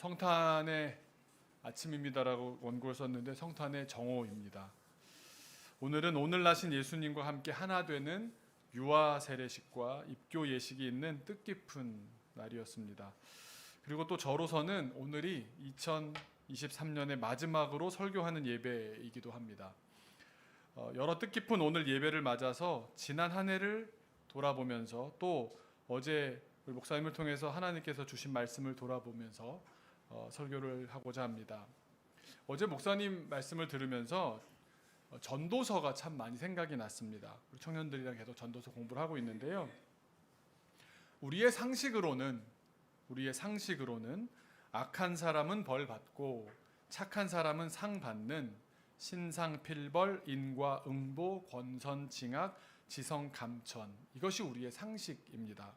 성탄의 아침입니다라고 원고를 썼는데 성탄의 정오입니다. 오늘은 오늘 나신 예수님과 함께 하나 되는 유아 세례식과 입교 예식이 있는 뜻깊은 날이었습니다. 그리고 또 저로서는 오늘이 2023년의 마지막으로 설교하는 예배이기도 합니다. 어, 여러 뜻깊은 오늘 예배를 맞아서 지난 한 해를 돌아보면서 또 어제 목사님을 통해서 하나님께서 주신 말씀을 돌아보면서 어, 설교를 하고자 합니다. 어제 목사님 말씀을 들으면서 어, 전도서가 참 많이 생각이 났습니다. 우리 청년들이랑 계속 전도서 공부를 하고 있는데요. 우리의 상식으로는 우리의 상식으로는 악한 사람은 벌 받고 착한 사람은 상 받는 신상필벌 인과 응보 권선 징악 지성 감천 이것이 우리의 상식입니다.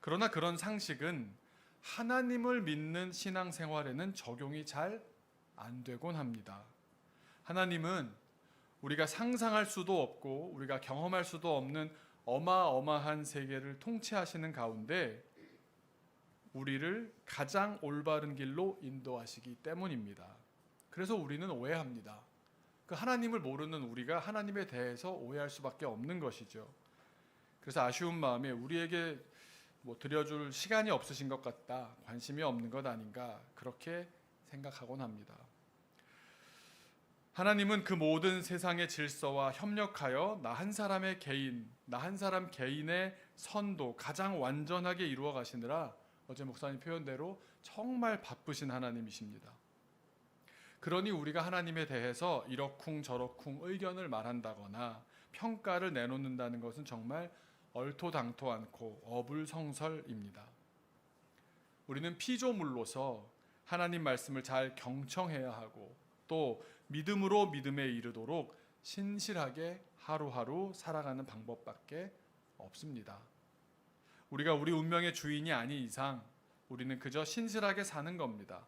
그러나 그런 상식은 하나님을 믿는 신앙생활에는 적용이 잘 안 되곤 합니다. 하나님은 우리가 상상할 수도 없고 우리가 경험할 수도 없는 어마어마한 세계를 통치하시는 가운데 우리를 가장 올바른 길로 인도하시기 때문입니다. 그래서 우리는 오해합니다. 그 하나님을 모르는 우리가 하나님에 대해서 오해할 수밖에 없는 것이죠. 그래서 아쉬운 마음에 우리에게 뭐 드려줄 시간이 없으신 것 같다, 관심이 없는 것 아닌가 그렇게 생각하곤 합니다. 하나님은 그 모든 세상의 질서와 협력하여 나 한 사람의 개인, 나 한 사람 개인의 선도 가장 완전하게 이루어 가시느라 어제 목사님 표현대로 정말 바쁘신 하나님이십니다. 그러니 우리가 하나님에 대해서 이러쿵 저러쿵 의견을 말한다거나 평가를 내놓는다는 것은 정말 얼토당토 않고 어불성설입니다. 우리는 피조물로서 하나님 말씀을 잘 경청해야 하고 또 믿음으로 믿음에 이르도록 신실하게 하루하루 살아가는 방법밖에 없습니다. 우리가 우리 운명의 주인이 아닌 이상 우리는 그저 신실하게 사는 겁니다.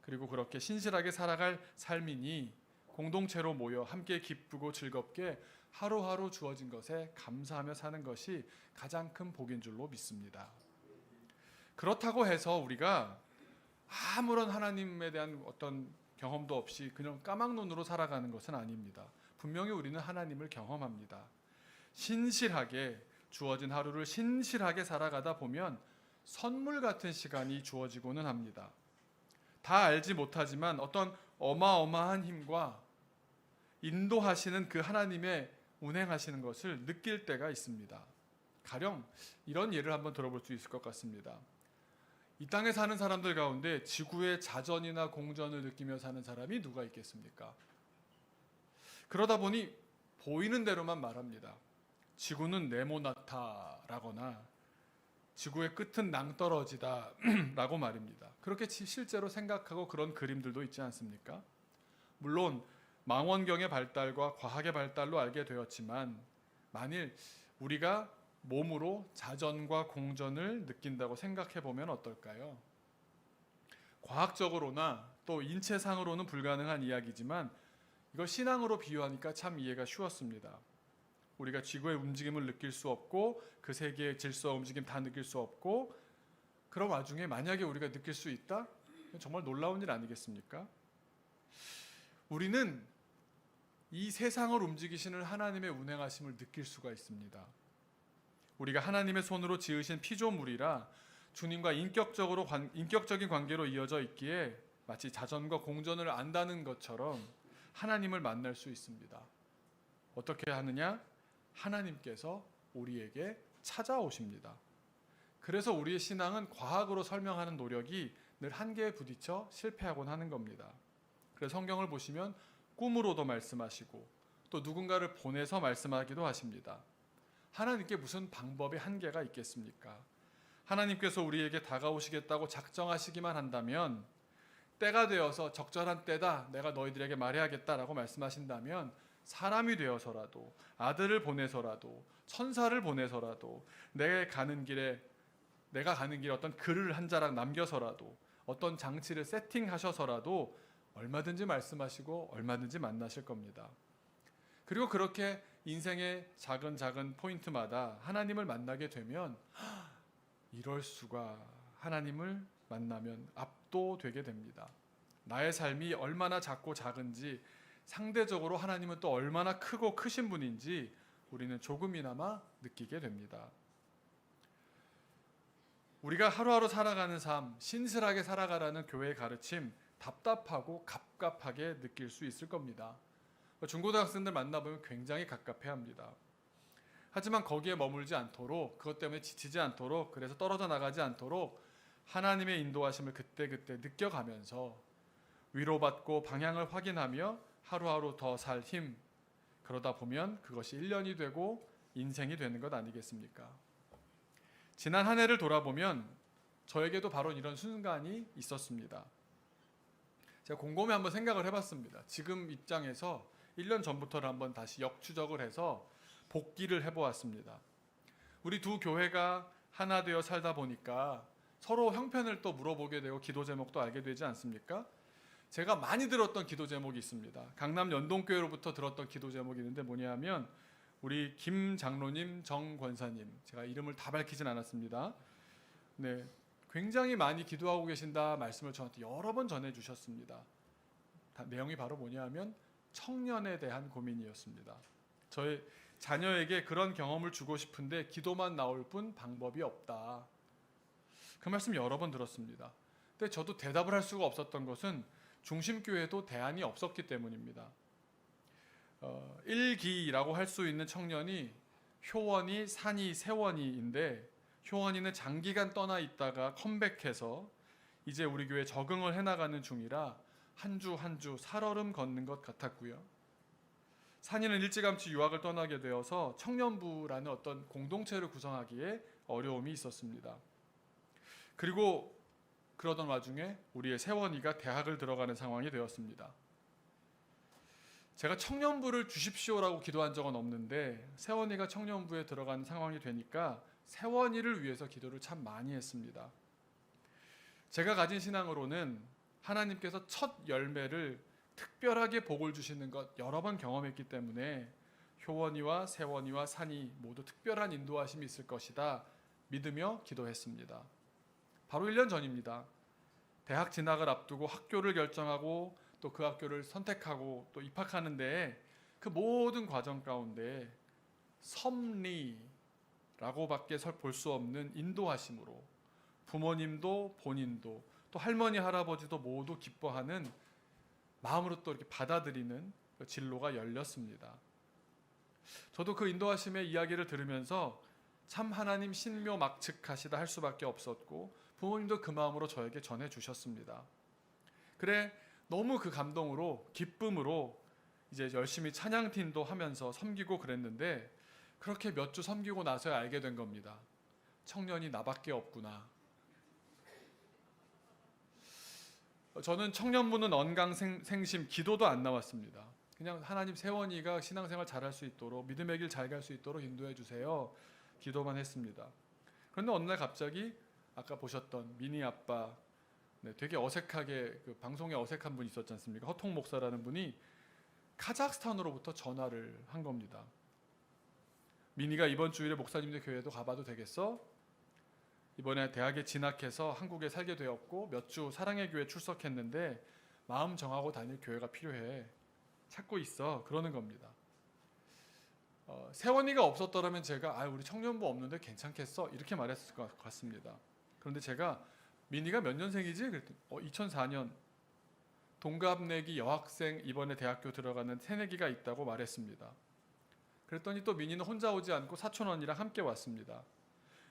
그리고 그렇게 신실하게 살아갈 삶이니 공동체로 모여 함께 기쁘고 즐겁게 하루하루 주어진 것에 감사하며 사는 것이 가장 큰 복인 줄로 믿습니다. 그렇다고 해서 우리가 아무런 하나님에 대한 어떤 경험도 없이 그냥 까막눈으로 살아가는 것은 아닙니다. 분명히 우리는 하나님을 경험합니다. 신실하게 주어진 하루를 신실하게 살아가다 보면 선물 같은 시간이 주어지고는 합니다. 다 알지 못하지만 어떤 어마어마한 힘과 인도하시는 그 하나님의 운행하시는 것을 느낄 때가 있습니다. 가령 이런 예를 한번 들어볼 수 있을 것 같습니다. 이 땅에 사는 사람들 가운데 지구의 자전이나 공전을 느끼며 사는 사람이 누가 있겠습니까? 그러다 보니 보이는 대로만 말합니다. 지구는 네모나타라거나 지구의 끝은 낭떠러지다라고 말입니다. 그렇게 실제로 생각하고 그런 그림들도 있지 않습니까? 물론 망원경의 발달과 과학의 발달로 알게 되었지만 만일 우리가 몸으로 자전과 공전을 느낀다고 생각해 보면 어떨까요? 과학적으로나 또 인체상으로는 불가능한 이야기지만 이걸 신앙으로 비유하니까 참 이해가 쉬웠습니다. 우리가 지구의 움직임을 느낄 수 없고 그 세계의 질서와 움직임 다 느낄 수 없고 그런 와중에 만약에 우리가 느낄 수 있다? 정말 놀라운 일 아니겠습니까? 우리는 이 세상을 움직이시는 하나님의 운행하심을 느낄 수가 있습니다. 우리가 하나님의 손으로 지으신 피조물이라 주님과 인격적으로 관, 인격적인 관계로 이어져 있기에 마치 자전과 공전을 안다는 것처럼 하나님을 만날 수 있습니다. 어떻게 하느냐? 하나님께서 우리에게 찾아오십니다. 그래서 우리의 신앙은 과학으로 설명하는 노력이 늘 한계에 부딪혀 실패하곤 하는 겁니다. 그래서 성경을 보시면 꿈으로도 말씀하시고 또 누군가를 보내서 말씀하기도 하십니다. 하나님께 무슨 방법의 한계가 있겠습니까? 하나님께서 우리에게 다가오시겠다고 작정하시기만 한다면 때가 되어서 적절한 때다 내가 너희들에게 말해야겠다라고 말씀하신다면 사람이 되어서라도 아들을 보내서라도 천사를 보내서라도 내 가는 길에 내가 가는 길에 어떤 글을 한 자락 남겨서라도 어떤 장치를 세팅하셔서라도 얼마든지 말씀하시고 얼마든지 만나실 겁니다. 그리고 그렇게 인생의 작은 작은 포인트마다 하나님을 만나게 되면 이럴 수가 하나님을 만나면 압도되게 됩니다. 나의 삶이 얼마나 작고 작은지 상대적으로 하나님은 또 얼마나 크고 크신 분인지 우리는 조금이나마 느끼게 됩니다. 우리가 하루하루 살아가는 삶, 신실하게 살아가라는 교회의 가르침 답답하고 갑갑하게 느낄 수 있을 겁니다. 중고등학생들 만나보면 굉장히 갑갑해합니다. 하지만 거기에 머물지 않도록 그것 때문에 지치지 않도록 그래서 떨어져 나가지 않도록 하나님의 인도하심을 그때그때 느껴가면서 위로받고 방향을 확인하며 하루하루 더 살 힘 그러다 보면 그것이 1년이 되고 인생이 되는 것 아니겠습니까? 지난 한 해를 돌아보면 저에게도 바로 이런 순간이 있었습니다. 제가 곰곰이 한번 생각을 해봤습니다. 지금 입장에서 1년 전부터를 한번 다시 역추적을 해서 복기를 해보았습니다. 우리 두 교회가 하나 되어 살다 보니까 서로 형편을 또 물어보게 되고 기도 제목도 알게 되지 않습니까? 제가 많이 들었던 기도 제목이 있습니다. 강남 연동교회로부터 들었던 기도 제목이 있는데 뭐냐면 우리 김 장로님, 정 권사님, 제가 이름을 다 밝히진 않았습니다. 네, 굉장히 많이 기도하고 계신다 말씀을 저한테 여러 번 전해 주셨습니다. 다- 내용이 바로 뭐냐면 청년에 대한 고민이었습니다. 저의 자녀에게 그런 경험을 주고 싶은데 기도만 나올 뿐 방법이 없다. 그 말씀 여러 번 들었습니다. 근데 저도 대답을 할 수가 없었던 것은 중심교회도 대안이 없었기 때문입니다. 어, 1기라고 할 수 있는 청년이 효원이, 산이, 세원이인데 효원이는 장기간 떠나 있다가 컴백해서 이제 우리 교회 적응을 해나가는 중이라 한 주 한 주 살얼음 걷는 것 같았고요. 산이는 일찌감치 유학을 떠나게 되어서 청년부라는 어떤 공동체를 구성하기에 어려움이 있었습니다. 그리고 그러던 와중에 우리의 세원이가 대학을 들어가는 상황이 되었습니다. 제가 청년부를 주십시오라고 기도한 적은 없는데 세원이가 청년부에 들어가는 상황이 되니까 세원이를 위해서 기도를 참 많이 했습니다. 제가 가진 신앙으로는 하나님께서 첫 열매를 특별하게 복을 주시는 것 여러 번 경험했기 때문에 효원이와 세원이와 산이 모두 특별한 인도하심이 있을 것이다 믿으며 기도했습니다. 바로 1년 전입니다. 대학 진학을 앞두고 학교를 결정하고 또 그 학교를 선택하고 또 입학하는데 그 모든 과정 가운데 섭리라고밖에 볼 수 없는 인도하심으로 부모님도 본인도 또 할머니 할아버지도 모두 기뻐하는 마음으로 또 이렇게 받아들이는 그 진로가 열렸습니다. 저도 그 인도하심의 이야기를 들으면서 참 하나님 신묘 막측하시다 할 수밖에 없었고 부모님도 그 마음으로 저에게 전해 주셨습니다. 그래 너무 그 감동으로 기쁨으로 이제 열심히 찬양팀도 하면서 섬기고 그랬는데 그렇게 몇 주 섬기고 나서야 알게 된 겁니다. 청년이 나밖에 없구나. 어, 저는 청년부는 언강생심 기도도 안 나왔습니다. 그냥 하나님 세원이가 신앙생활 잘할 수 있도록 믿음의 길 잘 갈 수 있도록 인도해 주세요. 기도만 했습니다. 그런데 어느 날 갑자기 아까 보셨던 미니 아빠 네, 되게 어색하게 그 방송에 어색한 분이 있었지 않습니까? 허통 목사라는 분이 카자흐스탄으로부터 전화를 한 겁니다. 미니가 이번 주일에 목사님들 교회도 가봐도 되겠어? 이번에 대학에 진학해서 한국에 살게 되었고 몇 주 사랑의 교회 출석했는데 마음 정하고 다닐 교회가 필요해. 찾고 있어. 그러는 겁니다. 어, 세원이가 없었더라면 제가 아 우리 청년부 없는데 괜찮겠어 이렇게 말했을 것 같습니다. 그런데 제가 미니가 몇 년생이지? 그랬더니 어, 2004년 동갑내기 여학생 이번에 대학교 들어가는 새내기가 있다고 말했습니다. 그랬더니 또 미니는 혼자 오지 않고 사촌 언니랑 함께 왔습니다.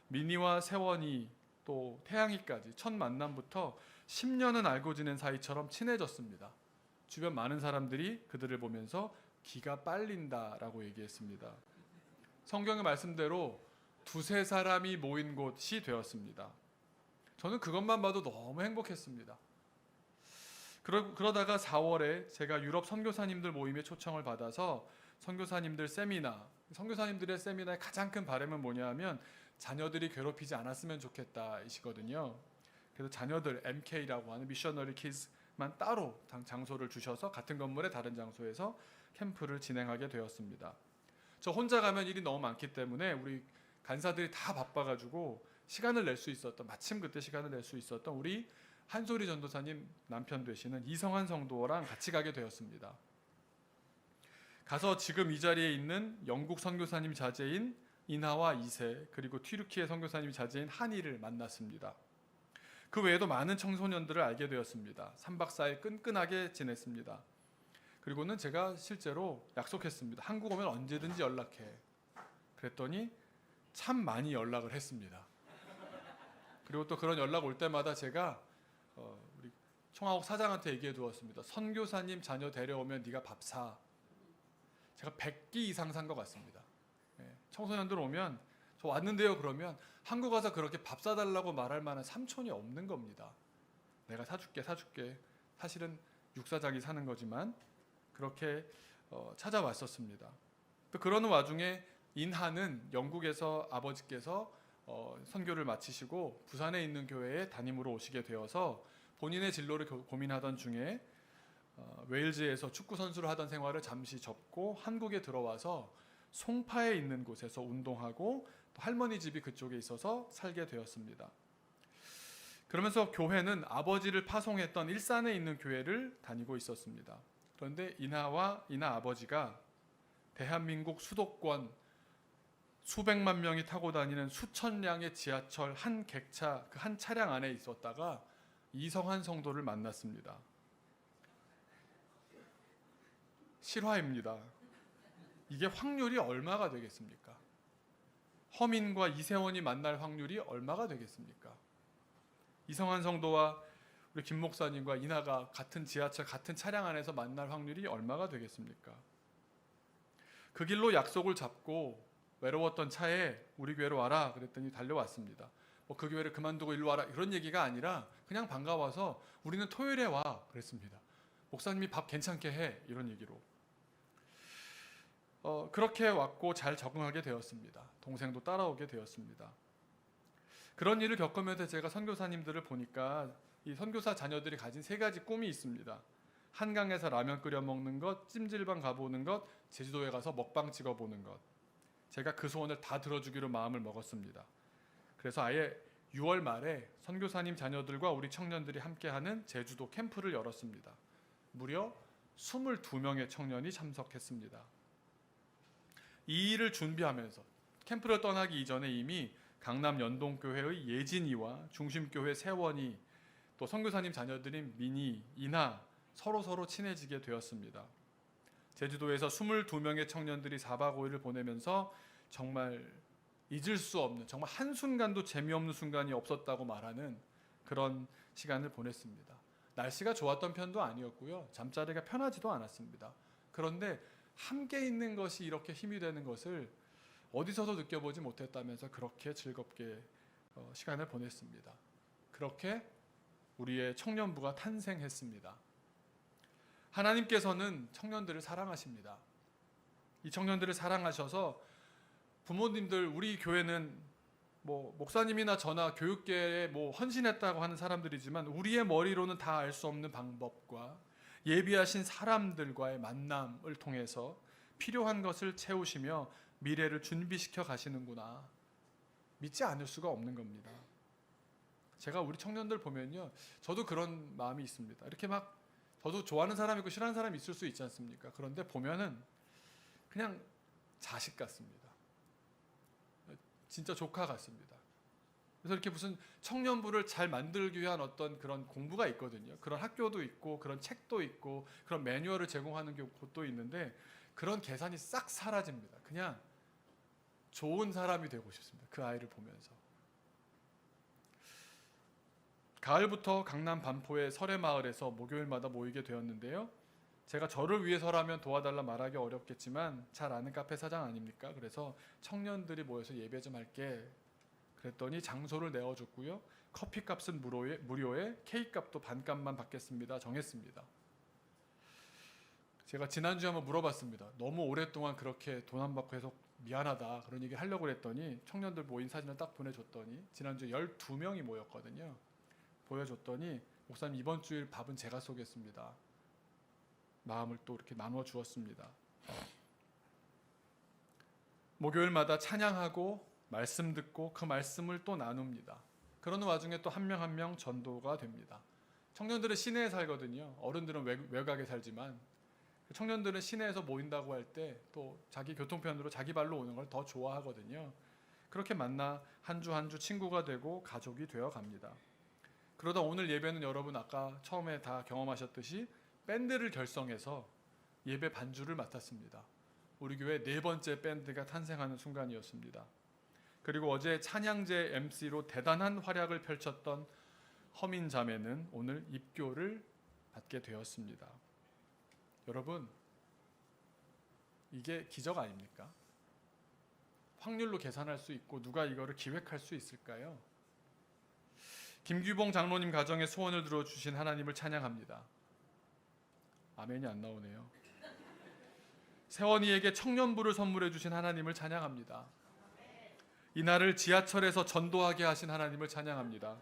미니와 세원이 또 태양이까지 첫 만남부터 10년은 알고 지낸 사이처럼 친해졌습니다. 주변 많은 사람들이 그들을 보면서 기가 빨린다라고 얘기했습니다. 성경의 말씀대로 두세 사람이 모인 곳이 되었습니다. 저는 그것만 봐도 너무 행복했습니다. 그러, 그러다가 4월에 제가 유럽 선교사님들 모임에 초청을 받아서 선교사님들 세미나, 선교사님들의 세미나의 가장 큰 바람은 뭐냐면 자녀들이 괴롭히지 않았으면 좋겠다이시거든요. 그래서 자녀들 MK라고 하는 미셔너리 키즈만 따로 장- 장소를 주셔서 같은 건물의 다른 장소에서 캠프를 진행하게 되었습니다. 저 혼자 가면 일이 너무 많기 때문에 우리 간사들이 다 바빠가지고 시간을 낼 수 있었던 마침 그때 시간을 낼 수 있었던 우리 한소리 전도사님 남편 되시는 이성한 성도랑 같이 가게 되었습니다. 가서 지금 이 자리에 있는 영국 선교사님 자제인 이나와 이세 그리고 튀르키예 선교사님 자제인 한이를 만났습니다. 그 외에도 많은 청소년들을 알게 되었습니다. 3박 4일 끈끈하게 지냈습니다. 그리고는 제가 실제로 약속했습니다. 한국 오면 언제든지 연락해. 그랬더니 참 많이 연락을 했습니다. 그리고 또 그런 연락 올 때마다 제가 어, 우리 청하옥 사장한테 얘기해 두었습니다. 선교사님 자녀 데려오면 네가 밥 사. 제가 100끼 이상 산 것 같습니다. 예, 청소년들 오면 저 왔는데요 그러면 한국 가서 그렇게 밥 사달라고 말할 만한 삼촌이 없는 겁니다. 내가 사줄게 사줄게. 사실은 육사장이 사는 거지만 그렇게 어, 찾아왔었습니다. 또 그러는 와중에 인하는 영국에서 아버지께서 어, 선교를 마치시고 부산에 있는 교회에 담임으로 오시게 되어서 본인의 진로를 고- 고민하던 중에 어, 웨일즈에서 축구 선수를 하던 생활을 잠시 접고 한국에 들어와서 송파에 있는 곳에서 운동하고 또 할머니 집이 그쪽에 있어서 살게 되었습니다. 그러면서 교회는 아버지를 파송했던 일산에 있는 교회를 다니고 있었습니다. 그런데 이나와 이나 아버지가 대한민국 수도권 수백만 명이 타고 다니는 수천 량의 지하철 한 객차 그 한 차량 안에 있었다가 이성한 성도를 만났습니다. 실화입니다. 이게 확률이 얼마가 되겠습니까? 허민과 이세원이 만날 확률이 얼마가 되겠습니까? 이성한 성도와 우리 김 목사님과 이나가 같은 지하철 같은 차량 안에서 만날 확률이 얼마가 되겠습니까? 그 길로 약속을 잡고 외로웠던 차에 우리 교회로 와라 그랬더니 달려왔습니다. 뭐 그 교회를 그만두고 일로 와라 이런 얘기가 아니라 그냥 반가워서 우리는 토요일에 와 그랬습니다. 목사님이 밥 괜찮게 해 이런 얘기로 어, 그렇게 왔고 잘 적응하게 되었습니다. 동생도 따라오게 되었습니다. 그런 일을 겪으면서 제가 선교사님들을 보니까 이 선교사 자녀들이 가진 세 가지 꿈이 있습니다. 한강에서 라면 끓여 먹는 것, 찜질방 가보는 것, 제주도에 가서 먹방 찍어보는 것. 제가 그 소원을 다 들어주기로 마음을 먹었습니다. 그래서 아예 6월 말에 선교사님 자녀들과 우리 청년들이 함께하는 제주도 캠프를 열었습니다. 무려 22명의 청년이 참석했습니다. 이 일을 준비하면서 캠프를 떠나기 이전에 이미 강남 연동교회의 예진이와 중심교회 세원이 또 선교사님 자녀들인 미니, 이나 서로 서로 친해지게 되었습니다. 제주도에서 22명의 청년들이 4박 5일을 보내면서 정말 잊을 수 없는 정말 한 순간도 재미없는 순간이 없었다고 말하는 그런 시간을 보냈습니다. 날씨가 좋았던 편도 아니었고요. 잠자리가 편하지도 않았습니다. 그런데 함께 있는 것이 이렇게 힘이 되는 것을 어디서도 느껴보지 못했다면서 그렇게 즐겁게 어, 시간을 보냈습니다. 그렇게 우리의 청년부가 탄생했습니다. 하나님께서는 청년들을 사랑하십니다. 이 청년들을 사랑하셔서 부모님들 우리 교회는 뭐 목사님이나 저나 교육계에 뭐 헌신했다고 하는 사람들이지만 우리의 머리로는 다 알 수 없는 방법과 예비하신 사람들과의 만남을 통해서 필요한 것을 채우시며 미래를 준비시켜 가시는구나. 믿지 않을 수가 없는 겁니다. 제가 우리 청년들 보면요. 저도 그런 마음이 있습니다. 이렇게 막 저도 좋아하는 사람 있고 싫어하는 사람이 있을 수 있지 않습니까? 그런데 보면은 그냥 자식 같습니다. 진짜 조카 같습니다. 그래서 이렇게 무슨 청년부를 잘 만들기 위한 어떤 그런 공부가 있거든요. 그런 학교도 있고 그런 책도 있고 그런 매뉴얼을 제공하는 곳도 있는데 그런 계산이 싹 사라집니다. 그냥 좋은 사람이 되고 싶습니다. 그 아이를 보면서. 가을부터 강남 반포의 설해마을에서 목요일마다 모이게 되었는데요. 제가 저를 위해서라면 도와달라 말하기 어렵겠지만 잘 아는 카페 사장 아닙니까? 그래서 청년들이 모여서 예배 좀 할게. 그랬더니 장소를 내어줬고요. 커피값은 무료에, 무료에 케이크 값도 반값만 받겠습니다. 정했습니다. 제가 지난주에 한번 물어봤습니다. 너무 오랫동안 그렇게 돈 안 받고 해서 미안하다 그런 얘기 하려고 그랬더니 청년들 모인 사진을 딱 보내줬더니 지난주에 12명이 모였거든요. 보여줬더니 목사님 이번 주일 밥은 제가 쏘겠습니다. 마음을 또 이렇게 나누어 주었습니다. 목요일마다 찬양하고 말씀 듣고 그 말씀을 또 나눕니다. 그러는 와중에 또 한 명 한 명 전도가 됩니다. 청년들은 시내에 살거든요. 어른들은 외, 외곽에 살지만 청년들은 시내에서 모인다고 할 때 또 자기 교통편으로 자기 발로 오는 걸 더 좋아하거든요. 그렇게 만나 한 주 한 주 친구가 되고 가족이 되어 갑니다. 그러다 오늘 예배는 여러분 아까 처음에 다 경험하셨듯이 밴드를 결성해서 예배 반주를 맡았습니다. 우리 교회 네 번째 밴드가 탄생하는 순간이었습니다. 그리고 어제 찬양제 MC로 대단한 활약을 펼쳤던 허민 자매는 오늘 입교를 받게 되었습니다. 여러분 이게 기적 아닙니까? 확률로 계산할 수 있고 누가 이거를 기획할 수 있을까요? 김규봉 장로님 가정의 소원을 들어주신 하나님을 찬양합니다. 아멘이 안 나오네요. 세원이에게 청년부를 선물해 주신 하나님을 찬양합니다. 이날을 지하철에서 전도하게 하신 하나님을 찬양합니다.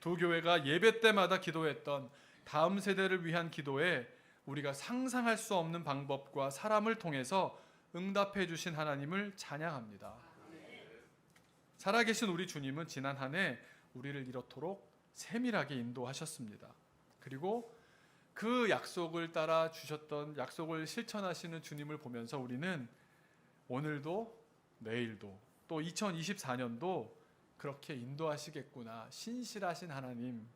두 교회가 예배 때마다 기도했던 다음 세대를 위한 기도에 우리가 상상할 수 없는 방법과 사람을 통해서 응답해 주신 하나님을 찬양합니다. 살아계신 우리 주님은 지난 한 해 우리를 이렇도록 세밀하게 인도하셨습니다. 그리고 그 약속을 따라 주셨던 약속을 실천하시는 주님을 보면서 우리는 오늘도 내일도 또 2024년도 그렇게 인도하시겠구나 신실하신 하나님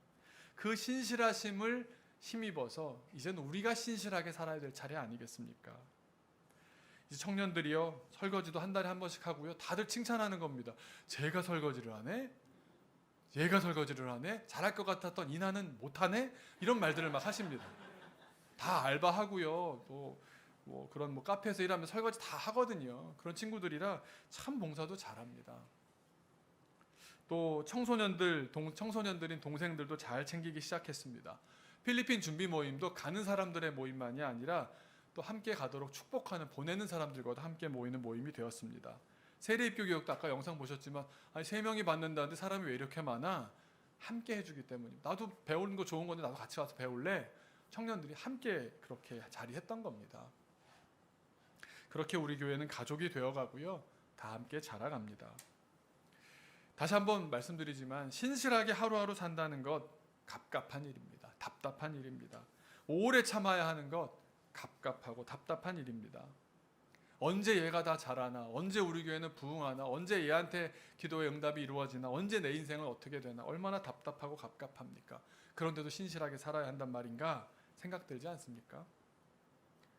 그 신실하심을 힘입어서 이제는 우리가 신실하게 살아야 될 차례 아니겠습니까? 이제 청년들이요 설거지도 한 달에 한 번씩 하고요 다들 칭찬하는 겁니다. 제가 설거지를 하네, 얘가 설거지를 하네, 잘할 것 같았던 이나는 못하네 이런 말들을 막 하십니다. 다 알바하고요 또 뭐 그런 뭐 카페에서 일하면 설거지 다 하거든요. 그런 친구들이라 참 봉사도 잘합니다. 또 청소년들 동, 청소년들인 동생들도 잘 챙기기 시작했습니다. 필리핀 준비 모임도 가는 사람들의 모임만이 아니라 또 함께 가도록 축복하는 보내는 사람들과도 함께 모이는 모임이 되었습니다. 세례 입교 교육도 아까 영상 보셨지만 아니 세 명이 받는다는데 사람이 왜 이렇게 많아? 함께 해주기 때문입니다. 나도 배우는 거 좋은 건데 나도 같이 와서 배울래. 청년들이 함께 그렇게 자리했던 겁니다. 그렇게 우리 교회는 가족이 되어가고요, 다 함께 자라갑니다. 다시 한번 말씀드리지만 신실하게 하루하루 산다는 것 갑갑한 일입니다. 답답한 일입니다. 오래 참아야 하는 것 갑갑하고 답답한 일입니다. 언제 얘가 다 자라나, 언제 우리 교회는 부흥하나, 언제 얘한테 기도의 응답이 이루어지나, 언제 내 인생은 어떻게 되나, 얼마나 답답하고 갑갑합니까? 그런데도 신실하게 살아야 한단 말인가 생각들지 않습니까?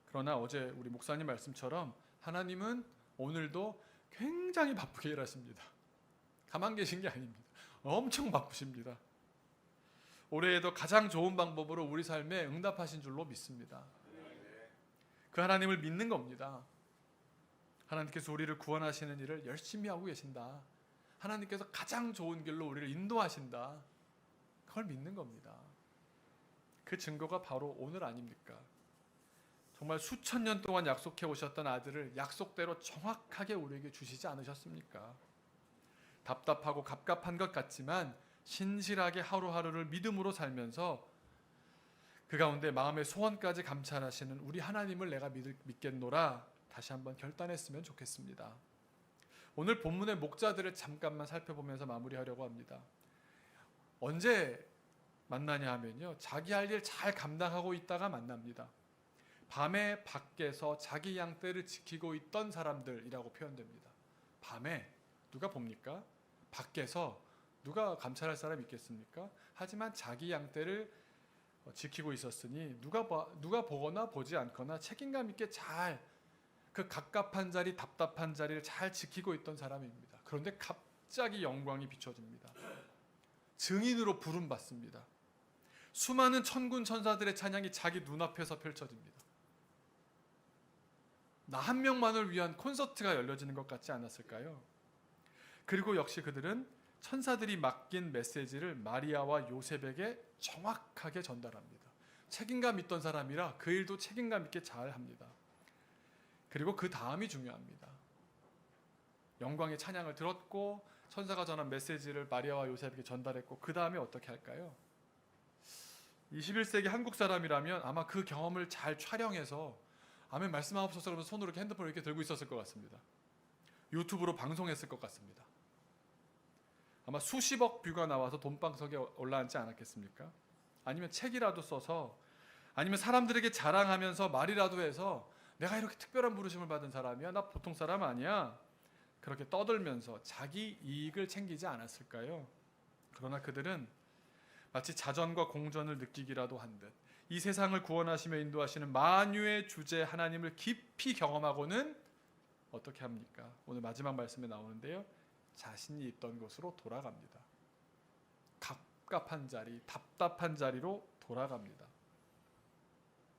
그러나 어제 우리 목사님 말씀처럼 하나님은 오늘도 굉장히 바쁘게 일하십니다. 가만 계신 게 아닙니다. 엄청 바쁘십니다. 올해에도 가장 좋은 방법으로 우리 삶에 응답하신 줄로 믿습니다. 그 하나님을 믿는 겁니다. 하나님께서 우리를 구원하시는 일을 열심히 하고 계신다. 하나님께서 가장 좋은 길로 우리를 인도하신다. 그걸 믿는 겁니다. 그 증거가 바로 오늘 아닙니까? 정말 수천 년 동안 약속해 오셨던 아들을 약속대로 정확하게 우리에게 주시지 않으셨습니까? 답답하고 갑갑한 것 같지만 신실하게 하루하루를 믿음으로 살면서 그 가운데 마음의 소원까지 감찰하시는 우리 하나님을 내가 믿, 믿겠노라 다시 한번 결단했으면 좋겠습니다. 오늘 본문의 목자들을 잠깐만 살펴보면서 마무리하려고 합니다. 언제 만나냐 하면요. 자기 할 일 잘 감당하고 있다가 만납니다. 밤에 밖에서 자기 양떼를 지키고 있던 사람들이라고 표현됩니다. 밤에 누가 봅니까? 밖에서 누가 감찰할 사람 있겠습니까? 하지만 자기 양떼를 어, 지키고 있었으니 누가 봐, 누가 보거나 보지 않거나 책임감 있게 잘 그 갑갑한 자리, 답답한 자리를 잘 지키고 있던 사람입니다. 그런데 갑자기 영광이 비춰집니다. 증인으로 부름 받습니다. 수많은 천군 천사들의 찬양이 자기 눈앞에서 펼쳐집니다. 나 한 명만을 위한 콘서트가 열려지는 것 같지 않았을까요? 그리고 역시 그들은 천사들이 맡긴 메시지를 마리아와 요셉에게 정확하게 전달합니다. 책임감 있던 사람이라 그 일도 책임감 있게 잘 합니다. 그리고 그 다음이 중요합니다. 영광의 찬양을 들었고 천사가 전한 메시지를 마리아와 요셉에게 전달했고 그 다음에 어떻게 할까요? 21세기 한국 사람이라면 아마 그 경험을 잘 촬영해서 아멘 말씀하옵소서 그러면서 손으로 이렇게 핸드폰을 이렇게 들고 있었을 것 같습니다. 유튜브로 방송했을 것 같습니다. 아마 수십억 뷰가 나와서 돈방석에 올라앉지 않았겠습니까? 아니면 책이라도 써서 아니면 사람들에게 자랑하면서 말이라도 해서 내가 이렇게 특별한 부르심을 받은 사람이야. 나 보통 사람 아니야. 그렇게 떠들면서 자기 이익을 챙기지 않았을까요? 그러나 그들은 마치 자전과 공전을 느끼기라도 한 듯 이 세상을 구원하시며 인도하시는 만유의 주제 하나님을 깊이 경험하고는 어떻게 합니까? 오늘 마지막 말씀에 나오는데요. 자신이 있던 곳으로 돌아갑니다. 갑갑한 자리, 답답한 자리로 돌아갑니다.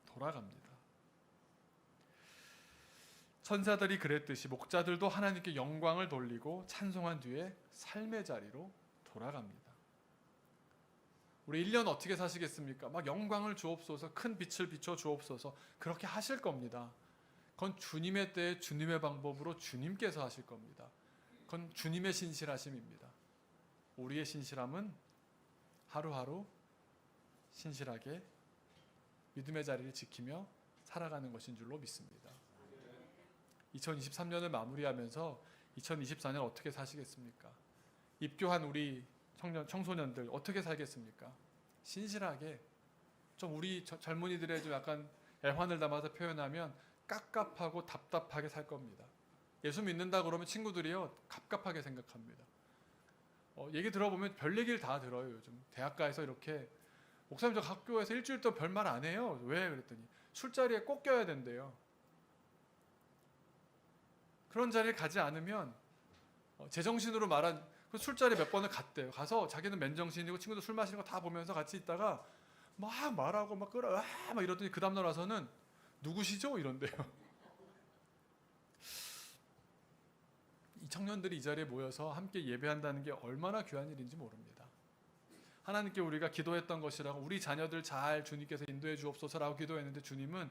돌아갑니다. 천사들이 그랬듯이 목자들도 하나님께 영광을 돌리고 찬송한 뒤에 삶의 자리로 돌아갑니다. 우리 1년 어떻게 사시겠습니까? 막 영광을 주옵소서, 큰 빛을 비춰 주옵소서. 그렇게 하실 겁니다. 그건 주님의 때에 주님의 방법으로 주님께서 하실 겁니다. 그건 주님의 신실하심입니다. 우리의 신실함은 하루하루 신실하게 믿음의 자리를 지키며 살아가는 것인 줄로 믿습니다. 2023년을 마무리하면서 2024년 어떻게 사시겠습니까? 입교한 우리 청년 청소년들 어떻게 살겠습니까? 신실하게 좀 우리 저- 젊은이들의 좀 약간 애환을 담아서 표현하면 깝깝하고 답답하게 살 겁니다. 예수 믿는다 그러면 친구들이요 갑갑하게 생각합니다. 어, 얘기 들어보면 별 얘기를 다 들어요. 요즘 대학가에서 이렇게 목사님 저 학교에서 일주일 동안 별말 안 해요. 왜 그랬더니 술자리에 꼭 껴야 된대요. 그런 자리에 가지 않으면 어, 제정신으로 말한 그 술자리 몇 번을 갔대요. 가서 자기는 맨정신이고 친구들 술 마시는 거 다 보면서 같이 있다가 막 말하고 막 끌어 아, 막 이러더니 그 다음날 와서는 누구시죠 이런데요. 이 청년들이 이 자리에 모여서 함께 예배한다는 게 얼마나 귀한 일인지 모릅니다. 하나님께 우리가 기도했던 것이라고 우리 자녀들 잘 주님께서 인도해 주옵소서라고 기도했는데 주님은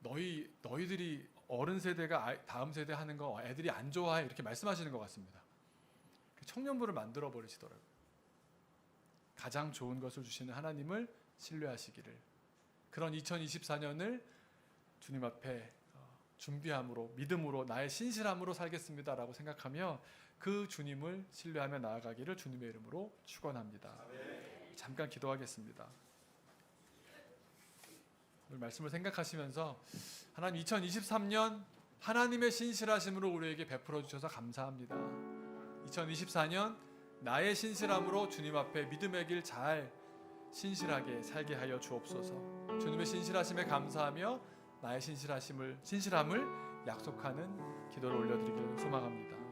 너희 너희들이 어른 세대가 다음 세대 하는 거 애들이 안 좋아해 이렇게 말씀하시는 것 같습니다. 그 청년부를 만들어 버리시더라고요. 가장 좋은 것을 주시는 하나님을 신뢰하시기를 그런 2024년을 주님 앞에 어, 준비함으로 믿음으로 나의 신실함으로 살겠습니다라고 생각하며 그 주님을 신뢰하며 나아가기를 주님의 이름으로 축원합니다. 잠깐 기도하겠습니다. 말씀을 생각하시면서 하나님 2023년 하나님의 신실하심으로 우리에게 베풀어 주셔서 감사합니다. 2024년 나의 신실함으로 주님 앞에 믿음의 길 잘 신실하게 살게 하여 주옵소서. 주님의 신실하심에 감사하며 나의 신실하심을 신실함을 약속하는 기도를 올려드리기를 소망합니다.